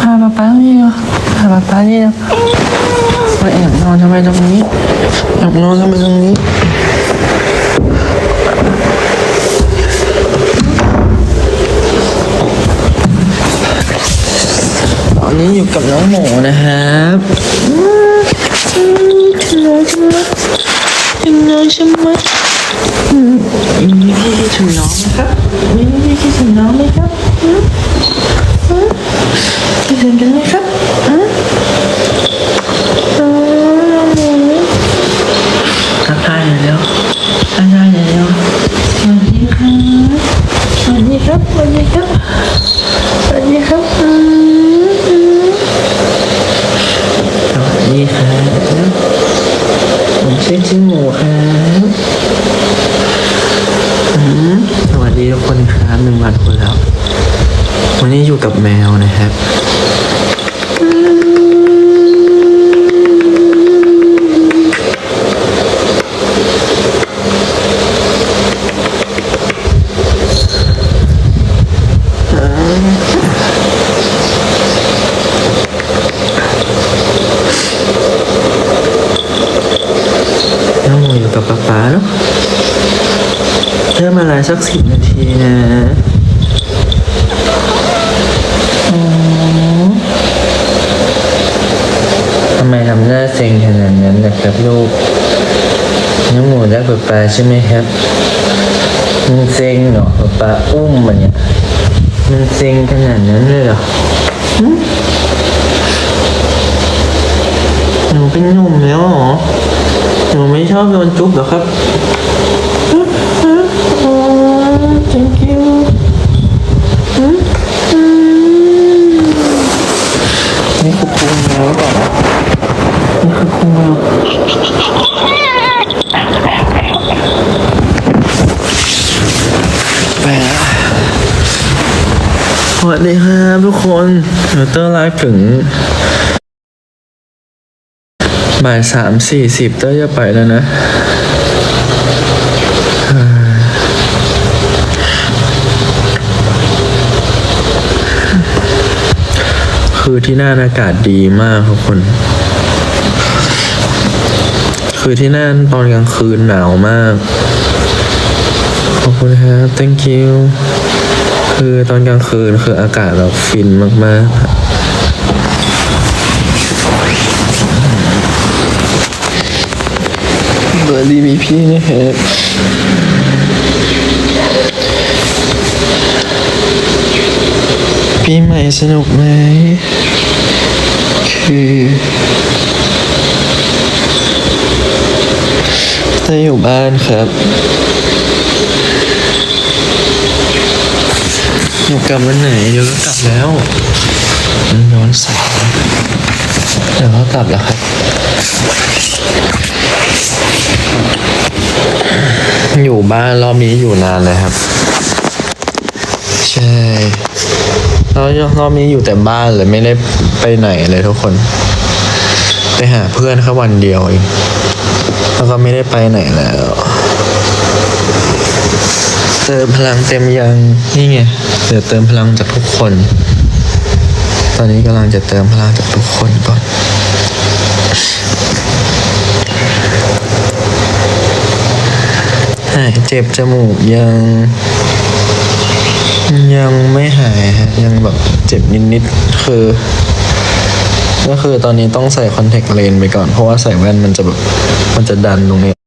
พาป๊าป๊านี่เหรอพาป๊าป๊านี่เหรอมาแอบนอนทำไมตรงนี้แอบนอนทำไมตรงนี้ตอนนี้อยู่กับน้องหมูนะครับถึงแล้วใช่ไหมถึงแล้วใช่ไหมอืมนี่พี่คิดถึงน้องไหมครับนี่พี่คิดถึงน้องไหมครับอืมอืมคิดถึงกันไหมครับอืมอืมน้องหมูทักทายหน่อยเร็วทักทายหน่อยเร็วสวัสดีครับสวัสดีครับสวัสดีครับสวัสดีครับอืมอืมสวัสดีครับผมชื่อจิ้งหมูครับอืมสวัส ดีทุกคนครับหนึ่งวันคนแล้ววันนี้อยู่กับแมวนะครับน้องหมูอยู่กับป๊าป๊าเนาะ เริ่มอะไรสักสิบนาทีนะอ๋อทำไมทำหน้าเซ็งขนาดนั้นนะครับลูกน้องหมูรักป๊าป๊าใช่ไหมครับ มันเซ็งเหรอป๊าป๊าอุ้มมันเนี่ยมันเซ็งขนาดนั้นเลยเหรอหึหนูเป็นหนุ่มแล้วเหรอหนูไม่ชอบโดนจุ๊บเหรอครับอ๋อ thank you อืมอืมนี่คือพุงแมวหรือเปล่านี่คือพุงแมวไปแล้วสวัสดี คนเตอร์ไลฟ์ถึงบ่ายสามสี่สิบเต้ยจะไปแล้วนะคือที่นั่นอากาศดีมากทุกคน คือที่นั่นตอนกลางคืนหนาวมาก ขอบคุณครับ thank you คือตอนกลางคืนคืออากาศแบบฟินมากๆเบอร์ดีมีพี่นะครับปีใหม่สนุกไหม คือจะอยู่บ้านครับ อยู่กลับวันไหนเดี๋ยวก็กลับแล้วมันนอนสายเดี๋ยวก็กลับแล้วครับอยู่บ้านรอบนี้อยู่นานเลยครับ ใช่แล้วรอบนี้อยู่แต่บ้านเลยไม่ได้ไปไหนเลยทุกคนไปหาเพื่อนแค่วันเดียวเองแล้วก็ไม่ได้ไปไหนแล้ว เติมพลังเต็มยัง นี่ไง เดี๋ยวเติมพลังจากทุกคน ตอนนี้กำลังจะเติมพลังจากทุกคนก่อนหายเจ็บจมูกยัง ยังไม่หายฮะ ยังแบบเจ็บนิดๆคือ ก็คือตอนนี้ต้องใส่คอนแทคเลนส์ไปก่อน เพราะว่าใส่แว่นมันจะแบบ มันจะดันตรงนี้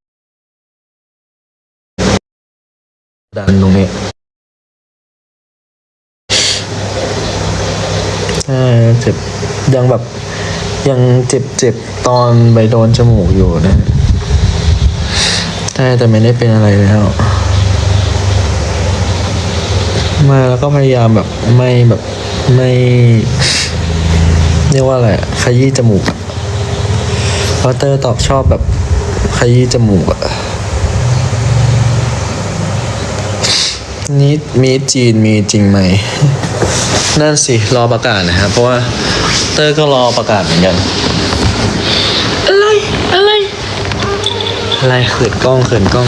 ดันตรงนี้ใช่เจ็บยังแบบยังเจ็บเจ็บตอนไปโดนจมูกอยู่นะใช่แต่ไม่ได้เป็นอะไรแล้วมาแล้วก็พยายามแบบไม่แบบไม่เรียกว่าอะไรขยี้จมูกอะเพราะเตอร์ตอบชอบแบบขยี้จมูกอะ นี่มีจีนมีจริงไหม นั่นสิรอประกาศนะครับ เพราะว่าเตอร์ก็รอประกาศเหมือนกัน อะไร อะไร อะไรเขินกล้องเขินกล้อง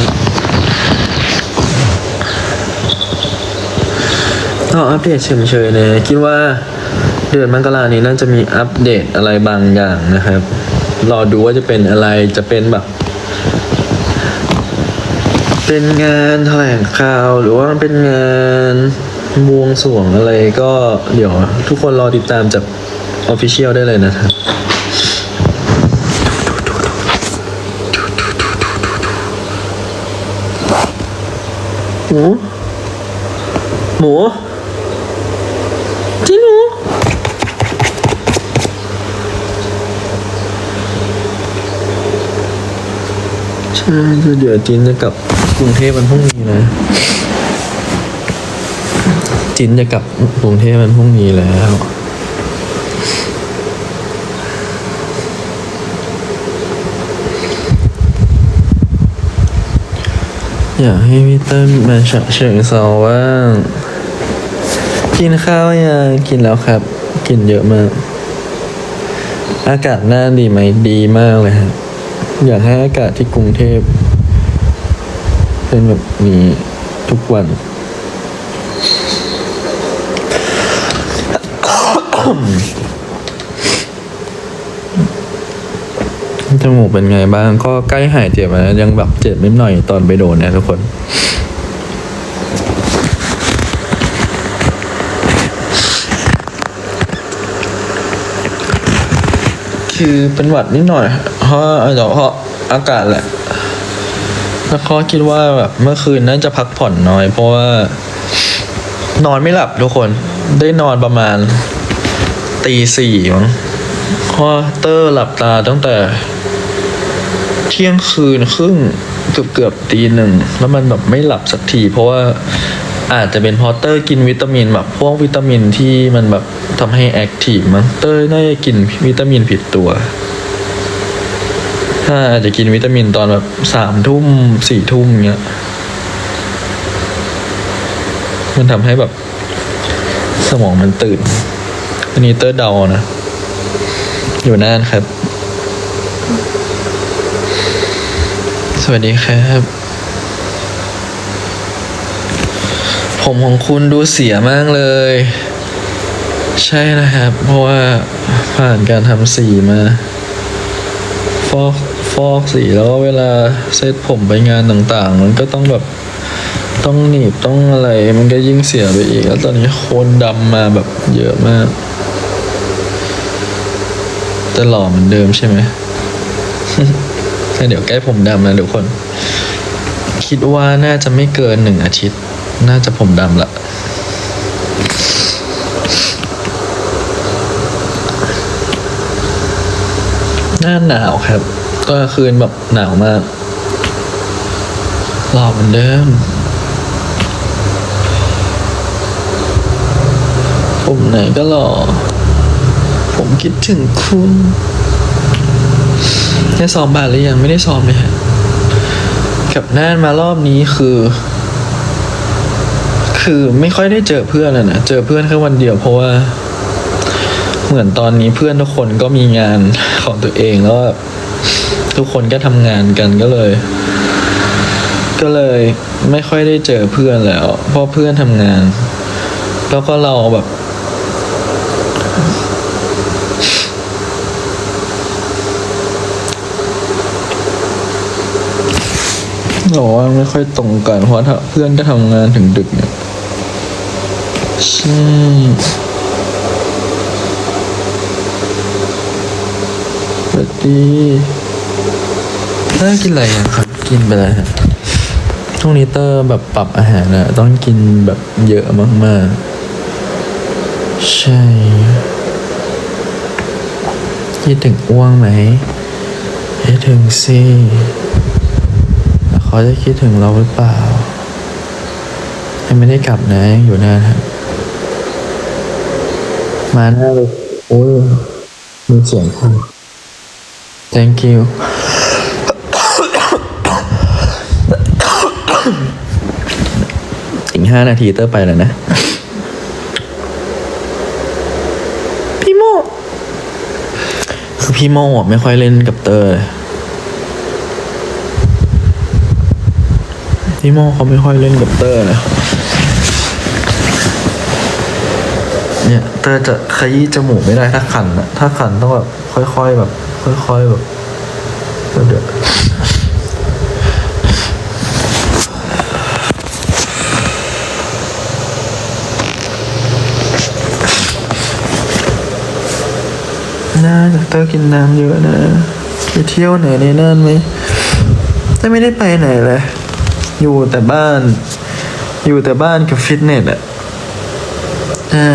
ตอ๋ออัปเดตเฉยๆเลยคิดว่าเดือนมกรานี้น่าจะมีอัปเดตอะไรบางอย่างนะครับ รอดูว่าจะเป็นอะไรจะเป็นแบบ เป็นงานแถลงข่าวหรือว่าเป็นงานบวงสรวงอะไรก็เดี๋ยวทุกคนรอติดตามจากออฟฟิเชียลได้เลยนะครับ หมู หมูจริงหมูใช่เดี๋ยวจินจะกลับ กรุงเทพวันพรุ่งนี้นะ จินจะกลับกรุงเทพวันพรุ่งนี้แล้ว อยากให้พี่เติ้ลมาฉะเชิงเซาว่างกินข้าวยังกินแล้วครับ กินเยอะมาก อากาศหน้าดีไหมดีมากเลยครับอยากให้อากาศที่กรุงเทพ นแบบนี้ทุกวัน จมูกเป็นไงบ้าง ก็ใกล้หายเจ็บแล้วยังแบบเจ็บนิดหน่อยตอนไปโดนเนี่ยทุกคนคือเป็นหวัดนิดหน่อยเพราะเดี๋ยวเพราะอากาศแหละ แล้วก็คิดว่าแบบเมื่อคืนน่าจะพักผ่อนน้อย เพราะว่า นอนไม่หลับทุกคน ได้นอนประมาณตีสี่มั้งเพราะเตอร์หลับตาตั้งแต่ เที่ยงคืนครึ่งเกือบเกือบตีหนึ่งแล้วมันแบบไม่หลับสักที เพราะว่าอาจจะเป็นพราะเตอร์กินวิตามินแบบพวกวิตามินที่มันแบบทำให้แอคทีฟมั้งเตอร์น่าจะกินวิตามินผิดตัว ถ้าอาจจะกินวิตามินตอนแบบสามทุ่มสี่ทุ่มเงี้ย มันทำให้แบบ สมองมันตื่น อันนี้เตอร์เดานะ อยู่นานครับ สวัสดีครับ ผมของคุณดูเสียมากเลย ใช่นะครับ เพราะว่าผ่านการทำสีมาฟอก ฟอกสีแล้วก็เวลาเซตผมไปงานต่างๆ มันก็ต้องแบบต้องหนีบต้องอะไร มันก็ยิ่งเสียไปอีก แล้วตอนนี้โคนดำมาแบบเยอะมาก แต่หล่อเหมือนเดิมใช่ไหมเดี๋ยวใกล้ผมดำนะทุกคน คิดว่าน่าจะไม่เกินหนึ่งอาทิตย์ น่าจะผมดำละหน้าหนาวครับ ก็คืนแบบหนาวมากหล่อเหมือนเดิมผมไหนก็หล่อ ผมคิดถึงคุณได้ซ้อมบาทหรือยังไม่ได้ซ้อมเลยฮะกับน่านมารอบนี้คือ คือไม่ค่อยได้เจอเพื่อนเลยนะเจอเพื่อนแค่วันเดียวเพราะว่า เหมือนตอนนี้เพื่อนทุกคนก็มีงานของตัวเองแล้ว ทุกคนก็ทำงานกันก็เลย ก็เลยไม่ค่อยได้เจอเพื่อนแล้ว เพราะเพื่อนทำงาน แล้วก็เราแบบ บอกว่าไม่ค่อยตรงกันเพราะถ้าเพื่อนก็ทำงานถึงดึกเนี่ยใช่สวัสดี น่ากินอะไรอะครับ กินไปแล้วฮะช่วงนี้เตอร์แบบปรับอาหารอะต้องกินแบบเยอะมากๆ ใช่คิดถึงอ้วงไหมคิดถึงสิแล้วเขาจะคิดถึงเราหรือเปล่ายังไม่ได้กลับนะยังอยู่นะครับมาหน้าเลยโอ้ยมีเสียงคุณ thank you อีก ห้านาทีเตอร์ไปแล้วนะ พี่โมคือพี่โมอะไม่ค่อยเล่นกับเตอร์เลยพี่โมเขาไม่ค่อยเล่นกับเตอร์นะเนี่ยเตอจะขยี้จมูกไม่ได้ถ้าขันอะถ้าขันต้องแบบค่อยๆแบบ ค่อยๆแบบเดี๋ยว น่าเตอกินน้ำเยอะนะไปเที่ยวไหนในนั่นไหมแต่ไม่ได้ไปไหนเลย อยู่แต่บ้าน อยู่แต่บ้านกับฟิตเนสอะใช่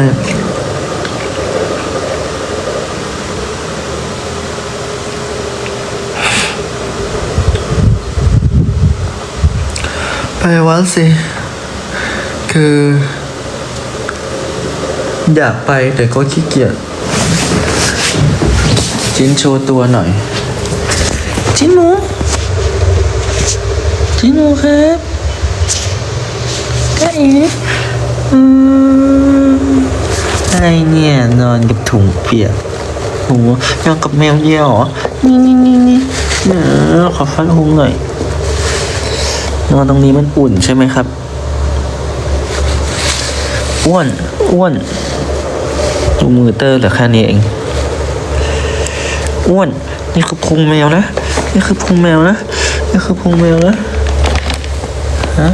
ไปวัดสิ คือ อยากไปแต่ก็ขี้เกียจ จินโชว์ตัวหน่อย จินหนู จินหนูครับก็เอ๋อืมอะไรเนี่ยนอนกับถุงเปียกโหนอนกับแมวเยี่ยวเหรอ นี่นี่นี่นี่เดี๋ยวขอฟันหุงหน่อย นอนตรงนี้มันอุ่นใช่ไหมครับ อ้วน อ้วนดูมือเตอร์เหลือแค่นี้เอง อ้วน นี่คือพุงแมวนะ นี่คือพุงแมวนะ นี่คือพุงแมวนะฮะ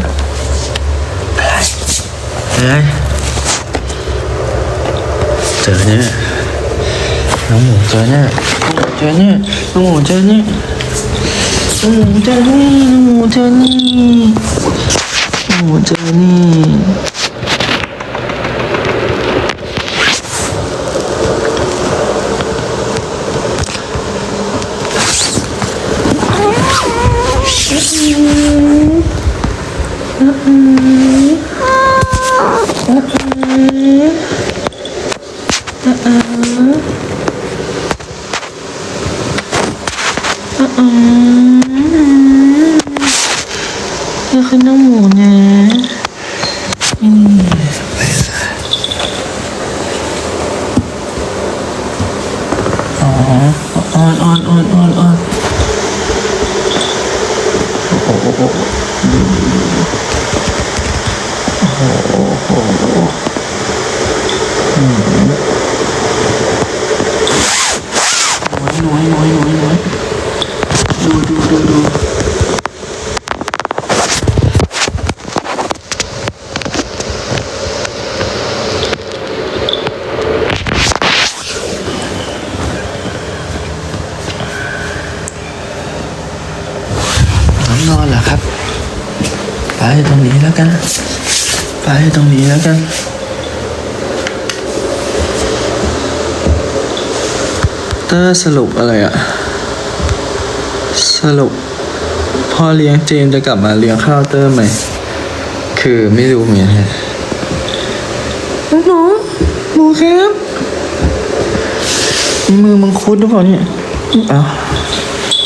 อะไรเจอเนี่ยน้องหมูเจอเนี่ยน้องหมูเจอเนี่ยน้องหมูเจอเนี่ยน้องหมูเจอนี่น้องหมูเจอนี่น้องหมูเจอนี่นี่คือน้องหมูนะนี่ไปซะอ๋อ อ่อนอ่อนอ่อนอ่อนอ่อนโอ้โหโอ้โหโอ้โหน้อยน้อยน้อยน้อยน้อยดูดูดูดู น้องนอนเหรอครับ ไปตรงนี้แล้วกันไปตรงนี้แล้วกันเตอร์สรุปอะไรอะสรุปพ่อเลี้ยงเจมส์จะกลับมาเลี้ยงข้าวเตอร์ไหม คือไม่รู้เหมือนกันฮะหนูหนูครับมีมือมังคุดหรือเปล่าเนี่ยเอ้า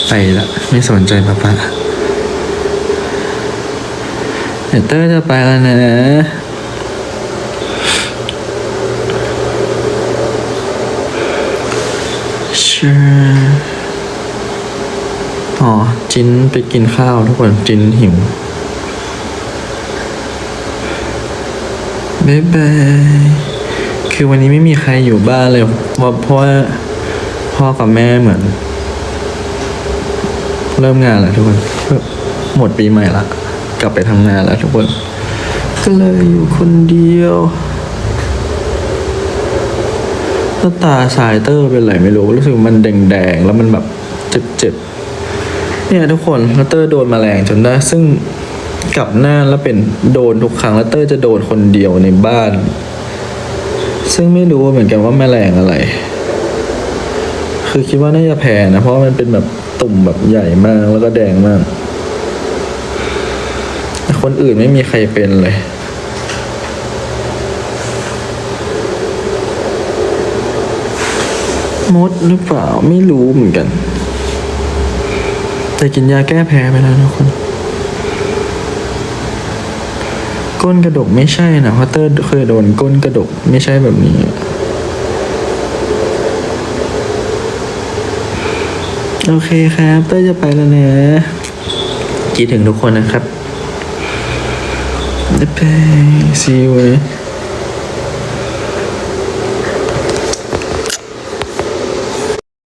ไปละไม่สนใจป้าป้า เดี๋ยวเตอร์จะไปแล้วนะชื่ออ๋อ จินไปกินข้าวทุกคน จินหิวบ๊ายบาย คือวันนี้ไม่มีใครอยู่บ้านเลยเพราะเพราะว่าพ่อกับแม่เหมือน เริ่มงานแล้วทุกคน หมดปีใหม่ละ กลับไปทำงานแล้วทุกคน ก็เลยอยู่คนเดียวหน้าตาสายเตอร์เป็นไรไม่รู้รู้สึกมันแดงๆ แล้วมันแบบเจ็บๆเนี่ยทุกคนแล้วเตอร์โดนแมลงจนได้ซึ่งกลับหน้าแล้วเป็นโดนทุกครั้งแล้วเตอร์จะโดนคนเดียวในบ้าน ซึ่งไม่รู้เหมือนกันว่าแมลงอะไร คือคิดว่าน่าจะแพ้นะ เพราะมันเป็นแบบตุ่มแบบใหญ่มากแล้วก็แดงมาก แต่คนอื่นไม่มีใครเป็นเลย มดหรือเปล่าไม่รู้เหมือนกัน แต่กินยาแก้แพ้ไปแล้วนะคนก้นกระดกไม่ใช่นะเพราะเตอร์เคยโดนก้นกระดกไม่ใช่แบบนี้ โอเคครับ เต้ยจะไปแล้วนะคิดถึงทุกคนนะครับ บ๊ายบาย see you